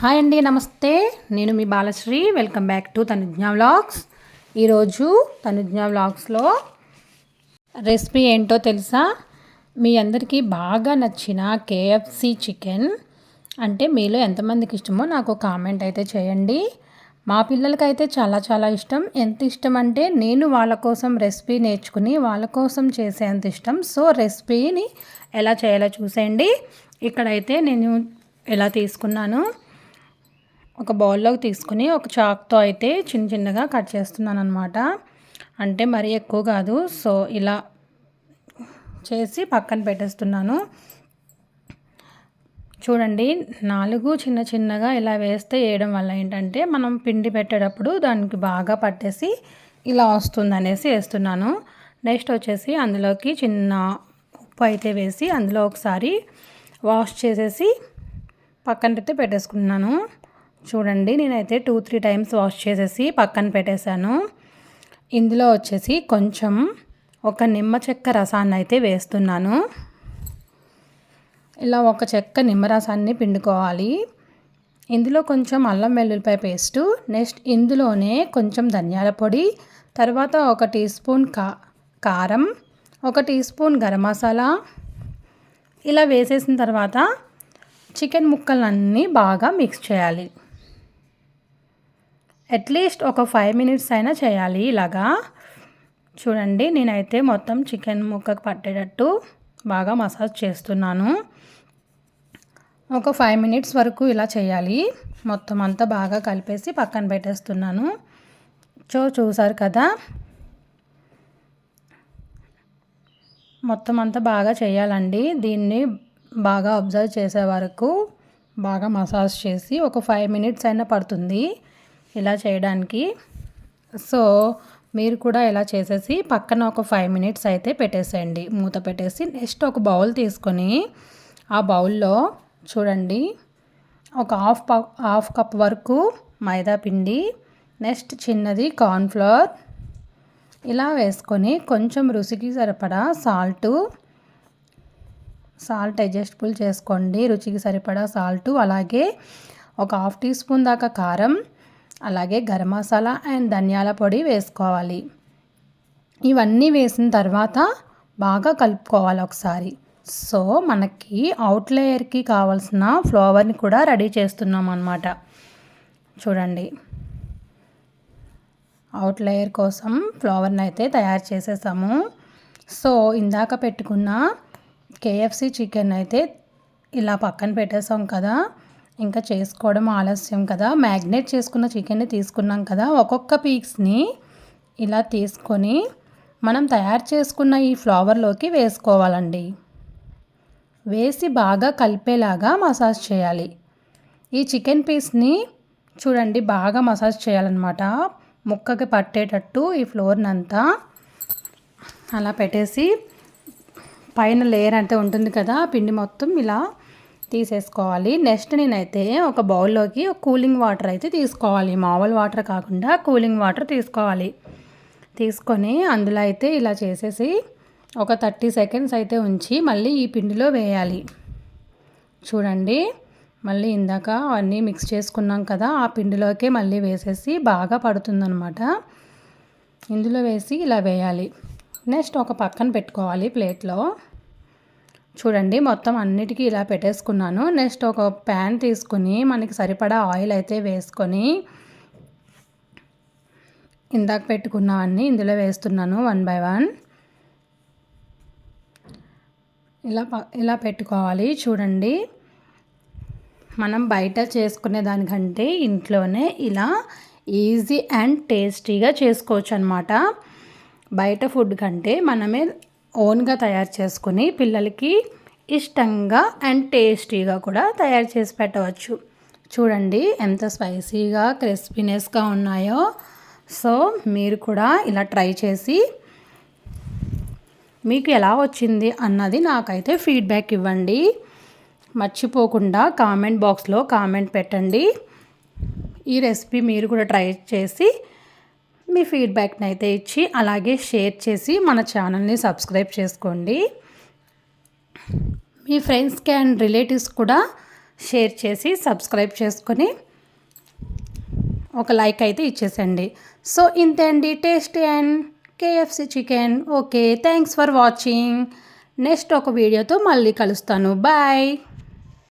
Hi అండి నమస్తే. నేను మీ Balasri. Welcome back to Tanujna vlogs ఈరోజు తనుజ్ఞ వ్లాగ్స్లో రెసిపీ ఏంటో తెలుసా? మీ అందరికీ బాగా నచ్చిన కేఎఫ్సి చికెన్ అంటే మీలో ఎంతమందికి ఇష్టమో నాకు కామెంట్ అయితే చేయండి. మా పిల్లలకైతే చాలా చాలా ఇష్టం. ఎంత ఇష్టం అంటే నేను వాళ్ళ కోసం రెసిపీ నేర్చుకుని వాళ్ళ కోసం చేసేంత ఇష్టం. సో రెసిపీని ఎలా చేయాలో చూసేయండి. ఇక్కడైతే నేను ఎలా తీసుకున్నాను? ఒక బౌల్లోకి తీసుకుని ఒక చాక్తో అయితే చిన్న చిన్నగా కట్ చేస్తున్నాను అనమాట అంటే మరీ ఎక్కువ కాదు. సో ఇలా చేసి పక్కన పెట్టేస్తున్నాను. చూడండి నాలుగు చిన్న చిన్నగా ఇలా వేస్తే వేయడం వల్ల ఏంటంటే మనం పిండి పెట్టేటప్పుడు దానికి బాగా పట్టేసి ఇలా వస్తుంది అనేసి వేస్తున్నాను. నెక్స్ట్ వచ్చేసి అందులోకి చిన్న ఉప్పు అయితే వేసి అందులో ఒకసారి వాష్ చేసేసి పక్కన అయితే పెట్టేసుకున్నాను. చూడండి నేనైతే టూ త్రీ టైమ్స్ వాష్ చేసేసి పక్కన పెట్టేశాను. ఇందులో వచ్చేసి కొంచెం ఒక నిమ్మ చెక్క రసాన్ని అయితే వేస్తున్నాను. ఇలా ఒక చెక్క నిమ్మరసాన్ని పిండుకోవాలి. ఇందులో కొంచెం అల్లం వెల్లుల్లిపాయ పేస్టు నెక్స్ట్ ఇందులోనే కొంచెం ధనియాల పొడి తర్వాత ఒక టీ స్పూన్ కా కారం ఒక టీ స్పూన్ గరం మసాలా. ఇలా వేసేసిన తర్వాత చికెన్ ముక్కలన్నీ బాగా మిక్స్ చేయాలి. అట్లీస్ట్ ఒక ఫైవ్ మినిట్స్ అయినా చేయాలి ఇలాగా. చూడండి నేనైతే మొత్తం చికెన్ ముక్కకు పట్టేటట్టు బాగా మసాజ్ చేస్తున్నాను. ఒక ఫైవ్ మినిట్స్ వరకు ఇలా చేయాలి. మొత్తం అంతా బాగా కలిపేసి పక్కన పెట్టేస్తున్నాను. చో చూసారు కదా? మొత్తం అంతా బాగా చేయాలండి. దీన్ని బాగా అబ్జర్వ్ చేసే వరకు బాగా మసాజ్ చేసి ఒక ఫైవ్ మినిట్స్ అయినా పడుతుంది. ఇలా చేయడానికి. సో మీరు కూడా ఇలా చేసేసి పక్కన ఒక ఫైవ్ మినిట్స్ అయితే పెట్టేసేయండి. మూత పెట్టేసి నెక్స్ట్ ఒక బౌల్ తీసుకొని ఆ బౌల్లో చూడండి ఒక హాఫ్ హాఫ్ కప్ వరకు మైదా పిండి నెక్స్ట్ చిన్నది కార్న్ఫ్లవర్ ఇలా వేసుకొని కొంచెం రుచికి సరిపడా సాల్టు సాల్ట్ అడ్జస్టబుల్ చేసుకోండి. రుచికి సరిపడా సాల్టు అలాగే ఒక హాఫ్ టీ స్పూన్ దాకా కారం అలాగే గరం మసాలా అండ్ ధనియాల పొడి వేసుకోవాలి. ఇవన్నీ వేసిన తర్వాత బాగా కలుపుకోవాలి ఒకసారి. సో మనకి అవుట్ లేయర్కి కావాల్సిన ఫ్లవర్ని కూడా రెడీ చేస్తున్నాం అన్నమాట. చూడండి. అవుట్ లేయర్ కోసం ఫ్లవర్ని అయితే తయారు చేసేసాము. సో ఇందాక పెట్టుకున్న కేఎఫ్సి చికెన్ అయితే ఇలా పక్కన పెట్టేసాం కదా. ఇంకా చేసుకోవడం ఆలస్యం కదా. మ్యాగ్నేట్ చేసుకున్న చికెన్ని తీసుకున్నాం కదా. ఒక్కొక్క పీక్స్ని ఇలా తీసుకొని మనం తయారు చేసుకున్న ఈ ఫ్లవర్లోకి వేసుకోవాలండి. వేసి బాగా కలిపేలాగా మసాజ్ చేయాలి. ఈ చికెన్ పీస్ని చూడండి బాగా మసాజ్ చేయాలన్నమాట. ముక్కకి పట్టేటట్టు ఈ ఫ్లోర్ని అంతా అలా పెట్టేసి పైన లేయర్ అంటే ఉంటుంది కదా పిండి మొత్తం ఇలా తీసేసుకోవాలి. నెక్స్ట్ నేనైతే ఒక బౌల్లోకి కూలింగ్ వాటర్ అయితే తీసుకోవాలి. మామూలు వాటర్ కాకుండా కూలింగ్ వాటర్ తీసుకోవాలి. తీసుకొని అందులో అయితే ఇలా చేసేసి ఒక థర్టీ సెకండ్స్ అయితే ఉంచి మళ్ళీ ఈ పిండిలో వేయాలి. చూడండి. మళ్ళీ ఇందాక అవన్నీ మిక్స్ చేసుకున్నాం కదా ఆ పిండిలోకే మళ్ళీ వేసేసి బాగా పడుతుందనమాట ఇందులో వేసి ఇలా వేయాలి. నెక్స్ట్ ఒక పక్కన పెట్టుకోవాలి ప్లేట్లో. చూడండి మొత్తం అన్నిటికీ ఇలా పెట్టేసుకున్నాను. నెక్స్ట్ ఒక ప్యాన్ తీసుకుని మనకి సరిపడా ఆయిల్ అయితే వేసుకొని ఇందాక పెట్టుకున్నవన్నీ ఇందులో వేస్తున్నాను వన్ బై వన్. ఇలా ఇలా పెట్టుకోవాలి. చూడండి మనం బయట చేసుకునే దానికంటే ఇంట్లోనే ఇలా ఈజీ అండ్ టేస్టీగా చేసుకోవచ్చు అనమాట బయట ఫుడ్ కంటే మనమే ఓన్గా తయారు చేసుకుని పిల్లలకి ఇష్టంగా అండ్ టేస్టీగా కూడా తయారు చేసి పెట్టవచ్చు. చూడండి ఎంత స్పైసీగా క్రిస్పీనెస్గా ఉన్నాయో. సో మీరు కూడా ఇలా ట్రై చేసి మీకు ఎలా వచ్చింది అన్నది నాకైతే ఫీడ్బ్యాక్ ఇవ్వండి. మర్చిపోకుండా కామెంట్ బాక్స్లో కామెంట్ పెట్టండి. ఈ రెసిపీ మీరు కూడా ట్రై చేసి మీ ఫీడ్బ్యాక్ని అయితే ఇచ్చి అలాగే షేర్ చేసి మన ఛానల్ని సబ్స్క్రైబ్ చేసుకోండి. మీ ఫ్రెండ్స్కి అండ్ రిలేటివ్స్ కూడా షేర్ చేసి సబ్స్క్రైబ్ చేసుకొని ఒక లైక్ అయితే ఇచ్చేసండి. సో ఇంతే అండి. Tasty and KFC chicken. Okay thanks for watching. Next ఒక వీడియోతో మళ్ళీ కలుస్తాను. బాయ్.